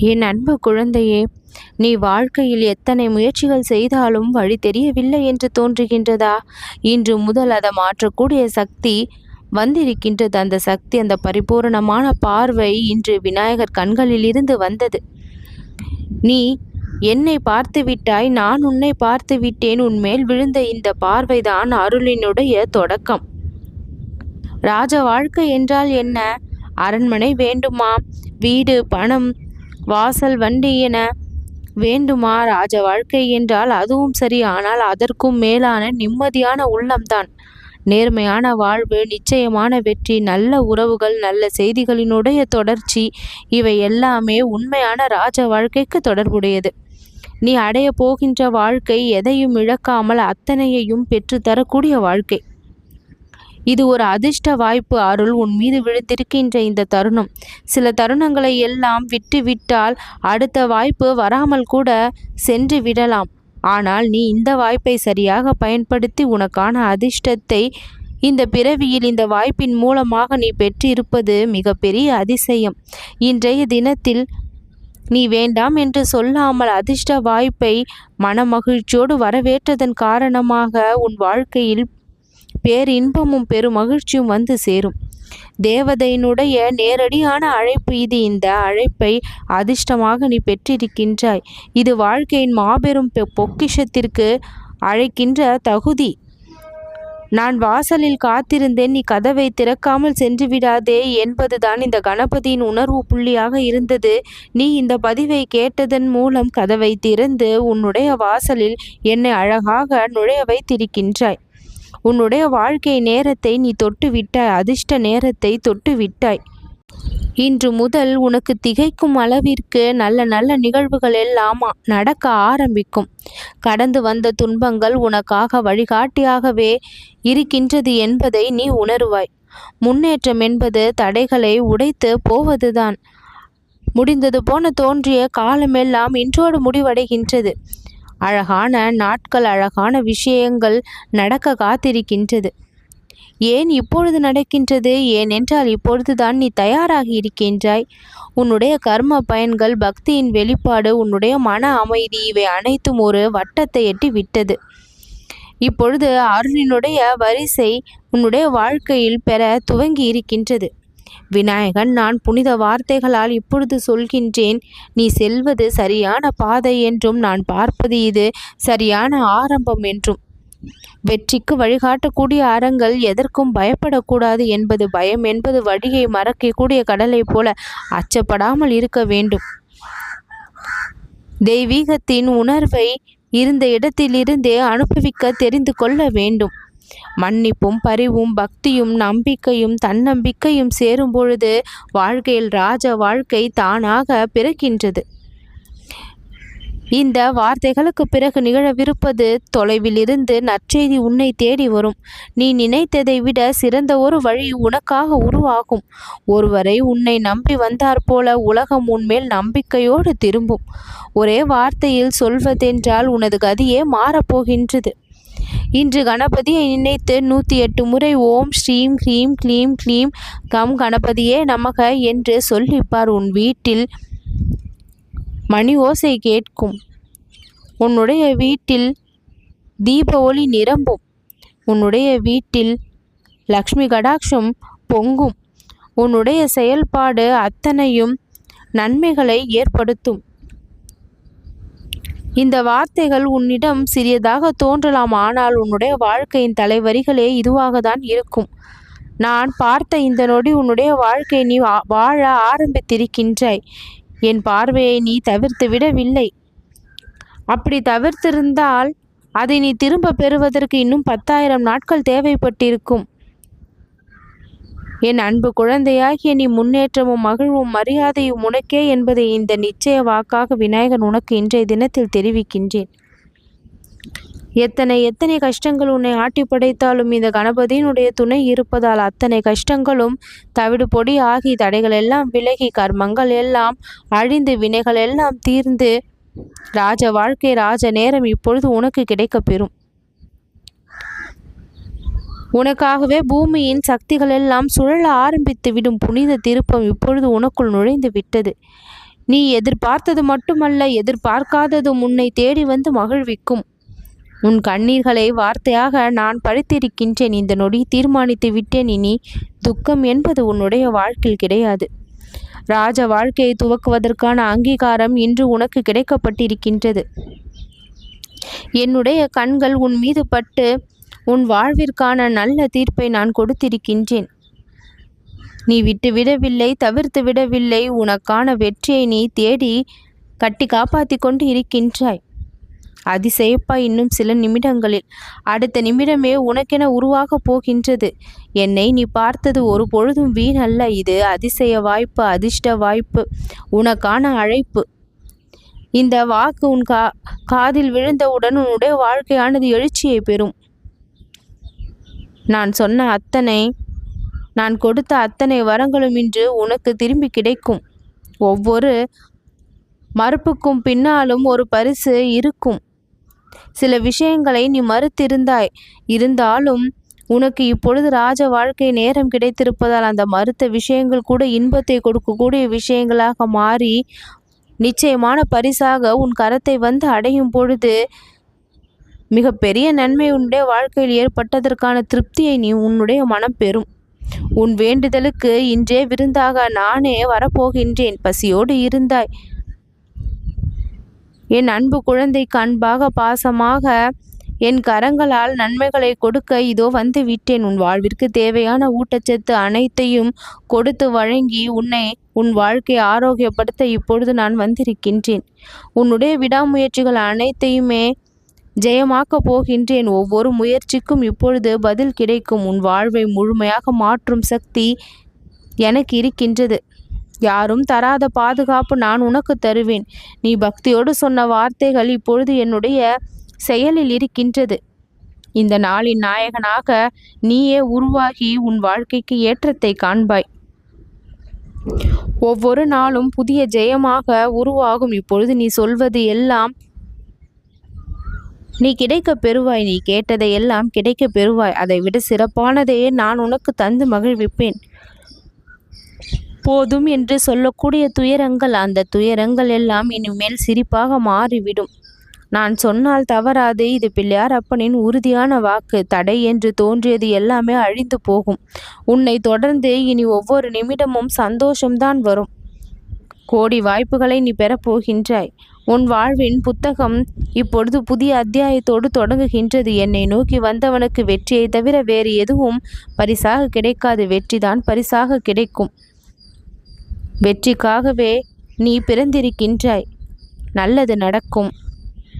என் அன்பு குழந்தையே நீ வாழ்க்கையில் எத்தனை முயற்சிகள் செய்தாலும் வழி தெரியவில்லை என்று தோன்றுகின்றதா? இன்று முதல் அதை மாற்றக்கூடிய சக்தி வந்திருக்கின்றது. அந்த சக்தி அந்த பரிபூரணமான பார்வை இன்று விநாயகர் கண்களில் இருந்து வந்தது. நீ என்னை பார்த்து விட்டாய் நான் உன்னை பார்த்து விட்டேன். உன்மேல் விழுந்த இந்த பார்வைதான் அருளினுடைய தொடக்கம். ராஜ வாழ்க்கை என்றால் என்ன? அரண்மனை வேண்டுமா? வீடு பணம் வாசல் வண்டி என வேண்டுமா ராஜ வாழ்க்கை என்றால் அதுவும் சரி ஆனால் அதற்கும் மேலான நிம்மதியான உள்ளம்தான். நேர்மையான வாழ்வு நிச்சயமான வெற்றி நல்ல உறவுகள் நல்ல செய்திகளினுடைய தொடர்ச்சி இவை எல்லாமே உண்மையான ராஜ வாழ்க்கைக்கு தொடர்புடையது. நீ அடைய போகின்ற வாழ்க்கை எதையும் இழக்காமல் அத்தனையையும் பெற்றுத்தரக்கூடிய வாழ்க்கை. இது ஒரு அதிர்ஷ்ட வாய்ப்பு அருள். உன் மீது விழுந்திருக்கின்ற இந்த தருணம். சில தருணங்களை எல்லாம் விட்டு விட்டால் அடுத்த வாய்ப்பு வராமல் கூட சென்று விடலாம். ஆனால் நீ இந்த வாய்ப்பை சரியாக பயன்படுத்தி உனக்கான அதிர்ஷ்டத்தை இந்த பிறவியில் இந்த வாய்ப்பின் மூலமாக நீ பெற்றிருப்பது மிகப்பெரிய அதிசயம். இன்றைய தினத்தில் நீ வேண்டாம் என்று சொல்லாமல் அதிர்ஷ்ட வாய்ப்பை மனமகிழ்ச்சியோடு வரவேற்றதன் காரணமாக உன் வாழ்க்கையில் பேரின்பமும் பெரும் மகிழ்ச்சியும் வந்து சேரும். தேவதையினுடைய நேரடியான அழைப்பு இது. இந்த அழைப்பை அதிர்ஷ்டமாக நீ பெற்றிருக்கின்றாய். இது வாழ்க்கையின் மாபெரும் பொக்கிஷத்திற்கு அழைக்கின்ற தகுதி. நான் வாசலில் காத்திருந்தேன். நீ கதவை திறக்காமல் சென்று விடாதே என்பதுதான் இந்த கணபதியின் உணர்வு புள்ளியாக இருந்தது. நீ இந்த பதிவை கேட்டதன் மூலம் கதவை திறந்து உன்னுடைய வாசலில் என்னை அழகாக நுழைய வைத்திருக்கின்றாய். உன்னுடைய வாழ்க்கை நேரத்தை நீ தொட்டு விட்டாய் அதிர்ஷ்ட நேரத்தை தொட்டு விட்டாய். இன்று முதல் உனக்கு திகைக்கும் அளவிற்கு நல்ல நல்ல நிகழ்வுகள் எல்லாம் நடக்க ஆரம்பிக்கும். கடந்து வந்த துன்பங்கள் உனக்காக வழிகாட்டியாகவே இருக்கின்றது என்பதை நீ உணருவாய். முன்னேற்றம் என்பது தடைகளை உடைத்து போவதுதான். முடிந்தது போன தோன்றிய காலமெல்லாம் இன்றோடு முடிவடைகின்றது. அழகான நாட்கள் அழகான விஷயங்கள் நடக்க காத்திருக்கின்றது. ஏன் இப்பொழுது நடக்கின்றது? ஏனென்றால் இப்பொழுதுதான் நீ தயாராகி இருக்கின்றாய். உன்னுடைய கர்ம பயன்கள் பக்தியின் வெளிப்பாடு உன்னுடைய மன அமைதி இவை அனைத்தும் ஒரு வட்டத்தை எட்டி விட்டது. இப்பொழுது அருளினுடைய வரிசை உன்னுடைய வாழ்க்கையில் பெற துவங்கி இருக்கின்றது. விநாயகன் நான் புனித வார்த்தைகளால் இப்பொழுது சொல்கின்றேன். நீ செல்வது சரியான பாதை என்றும் நான் பார்ப்பது இது சரியான ஆரம்பம் என்றும். வெற்றிக்கு வழிகாட்டக்கூடிய அறங்கள் எதற்கும் பயப்படக்கூடாது என்பது பயம் என்பது வழியை மறக்கக்கூடிய கடலை போல அச்சப்படாமல் இருக்க வேண்டும். தெய்வீகத்தின் உணர்வை இருந்த இடத்திலிருந்தே அனுபவிக்க தெரிந்து கொள்ள வேண்டும். மன்னிப்பும் பரிவும் பக்தியும் நம்பிக்கையும் தன்னம்பிக்கையும் சேரும் பொழுது வாழ்க்கையில் ராஜ வாழ்க்கை தானாக பிறக்கின்றது. இந்த வார்த்தைகளுக்கு பிறகு நிகழவிருப்பது தொலைவில் இருந்து நற்செய்தி உன்னை தேடி வரும். நீ நினைத்ததை விட சிறந்த ஒரு வழி உனக்காக உருவாகும். ஒருவரை உன்னை நம்பி வந்தார் போல உலகம் உன்மேல் நம்பிக்கையோடு திரும்பும். ஒரே வார்த்தையில் சொல்வதென்றால் உனது கதியே மாறப்போகின்றது இன்று கணபதியை நினைத்து நூற்றி எட்டு முறை ஓம் ஸ்ரீம் ஹ்ரீம் க்ளீம் க்ளீம் கம் கணபதியே நமக என்று சொல்லிப்பார் உன் வீட்டில். மணி ஓசை கேட்கும். உன்னுடைய வீட்டில் தீப ஒளி நிரம்பும். உன்னுடைய வீட்டில் லக்ஷ்மி கடாட்சம் பொங்கும். உன்னுடைய செயல்பாடு அத்தனையும் நன்மைகளை ஏற்படுத்தும். இந்த வார்த்தைகள் உன்னிடம் சிறியதாக தோன்றலாம் ஆனால் உன்னுடைய வாழ்க்கையின் தலைவரிகளே இதுவாக தான் இருக்கும். நான் பார்த்த இந்த நொடி உன்னுடைய வாழ்க்கை நீ வாழ ஆரம்பித்திருக்கின்றாய். என் பார்வையை நீ தவிர்த்து விடவில்லை. அப்படி தவிர்த்திருந்தால் அதை நீ திரும்ப பெறுவதற்கு இன்னும் பத்தாயிரம் நாட்கள் தேவைப்பட்டிருக்கும். என் அன்பு குழந்தையாகிய நீ முன்னேற்றமும் மகிழ்வும் மரியாதையும் உனக்கே என்பதை இந்த நிச்சய வாக்காக விநாயகன் உனக்கு இன்றைய தினத்தில் தெரிவிக்கின்றேன். எத்தனை எத்தனை கஷ்டங்கள் உன்னை ஆட்டி படைத்தாலும் இந்த கணபதியினுடைய துணை இருப்பதால் அத்தனை கஷ்டங்களும் தவிடு பொடி ஆகி தடைகள் எல்லாம் விலகி கர்மங்கள் எல்லாம் அழிந்து வினைகள் எல்லாம் தீர்ந்து ராஜ வாழ்க்கை ராஜ நேரம் இப்பொழுது உனக்கு கிடைக்கப்பெறும் உனக்காகவே பூமியின் சக்திகள் எல்லாம் சுழல ஆரம்பித்து விடும் புனித திருப்பம் இப்பொழுது உனக்குள் நுழைந்து விட்டது. நீ எதிர்பார்த்தது மட்டுமல்ல எதிர்பார்க்காததும் உன்னை தேடி வந்து மகிழ்விக்கும். உன் கண்ணீர்களை வார்த்தையாக நான் படித்திருக்கின்றேன் இந்த நொடி தீர்மானித்து விட்டேன். இனி துக்கம் என்பது உன்னுடைய வாழ்க்கையில் கிடையாது. ராஜ வாழ்க்கையை துவக்குவதற்கான அங்கீகாரம் இன்று உனக்கு கிடைக்கப்பட்டிருக்கின்றது. என்னுடைய கண்கள் உன் மீது பட்டு உன் வாழ்விற்கான நல்ல தீர்ப்பை நான் கொடுத்திருக்கின்றேன். நீ விட்டு விடவில்லை தவிர்த்து விடவில்லை உனக்கான வெற்றியை நீ தேடி கட்டி காப்பாற்றி கொண்டு இருக்கின்றாய். அதிசயப்பா இன்னும் சில நிமிடங்களில். அடுத்த நிமிடமே உனக்கென உருவாகப் போகின்றது. என்னை நீ பார்த்தது ஒரு பொழுதும் வீணல்ல. இது அதிசய வாய்ப்பு அதிர்ஷ்ட வாய்ப்பு உனக்கான அழைப்பு. இந்த வாக்கு உன் கா காதில் விழுந்தவுடன் உன்னுடைய வாழ்க்கையானது எழுச்சியை பெறும். நான் சொன்ன அத்தனை நான் கொடுத்த அத்தனை வரங்களும் இன்று உனக்கு திரும்பி கிடைக்கும். ஒவ்வொரு மறுப்புக்கும் பின்னாலும் ஒரு பரிசு இருக்கும். சில விஷயங்களை நீ மறுத்திருந்தாய். இருந்தாலும் உனக்கு இப்பொழுது ராஜ வாழ்க்கை நேரம் கிடைத்திருப்பதால் அந்த மறுத்த விஷயங்கள் கூட இன்பத்தை கொடுக்கக்கூடிய விஷயங்களாக மாறி நிச்சயமான பரிசாக உன் கரத்தை வந்து அடையும் பொழுது மிக பெரிய நன்மை உன்னுடைய வாழ்க்கையில் ஏற்பட்டதற்கான திருப்தியை நீ உன்னுடைய மனம் பெறும். உன் வேண்டுதலுக்கு இன்றே விருந்தாக நானே வரப்போகின்றேன். பசியோடு இருந்தாய். என் அன்பு குழந்தைக்கு அன்பாக பாசமாக என் கரங்களால் நன்மைகளை கொடுக்க இதோ வந்து விட்டேன். உன் வாழ்விற்கு தேவையான ஊட்டச்சத்து அனைத்தையும் கொடுத்து வழங்கி உன்னை உன் வாழ்க்கையை ஆரோக்கியப்படுத்த இப்பொழுது நான் வந்திருக்கின்றேன். உன்னுடைய விடாமுயற்சிகள் அனைத்தையுமே ஜெயமாக்கப் போகின்றேன். ஒவ்வொரு முயற்சிக்கும் இப்பொழுது பதில் கிடைக்கும். உன் வாழ்வை முழுமையாக மாற்றும் சக்தி எனக்கு இருக்கின்றது. யாரும் தராத பாதுகாப்பு நான் உனக்கு தருவேன். நீ பக்தியோடு சொன்ன வார்த்தைகள் இப்பொழுது என்னுடைய செயலில் இருக்கின்றது. இந்த நாளின் நாயகனாக நீயே உருவாகி உன் வாழ்க்கைக்கு ஏற்றத்தை காண்பாய். ஒவ்வொரு நாளும் புதிய ஜெயமாக உருவாகும். இப்பொழுது நீ சொல்வது எல்லாம் நீ கிடைக்க பெறுவாய் நீ கேட்டதை எல்லாம் கிடைக்க பெறுவாய். அதை விட சிறப்பானதையே நான் உனக்கு தந்து மகிழ்விப்பேன். போதும் என்று சொல்லக்கூடிய துயரங்கள் அந்த துயரங்கள் எல்லாம் இனிமேல் சிரிப்பாக மாறிவிடும். நான் சொன்னால் தவறாது இது பிள்ளையார் அப்பனின் உறுதியான வாக்கு. தடை என்று தோன்றியது எல்லாமே அழிந்து போகும். உன்னை தொடர்ந்து இனி ஒவ்வொரு நிமிடமும் சந்தோஷம்தான் வரும். கோடி வாய்ப்புகளை நீ பெறப்போகின்றாய் உன் வாழ்வின் புத்தகம் இப்பொழுது புதிய அத்தியாயத்தோடு தொடங்குகின்றது. என்னை நோக்கி வந்தவனுக்கு வெற்றியை தவிர வேறு எதுவும் பரிசாக கிடைக்காது. வெற்றிதான் பரிசாக கிடைக்கும். வெற்றிக்காகவே நீ பிறந்திருக்கின்றாய். நல்லது நடக்கும்.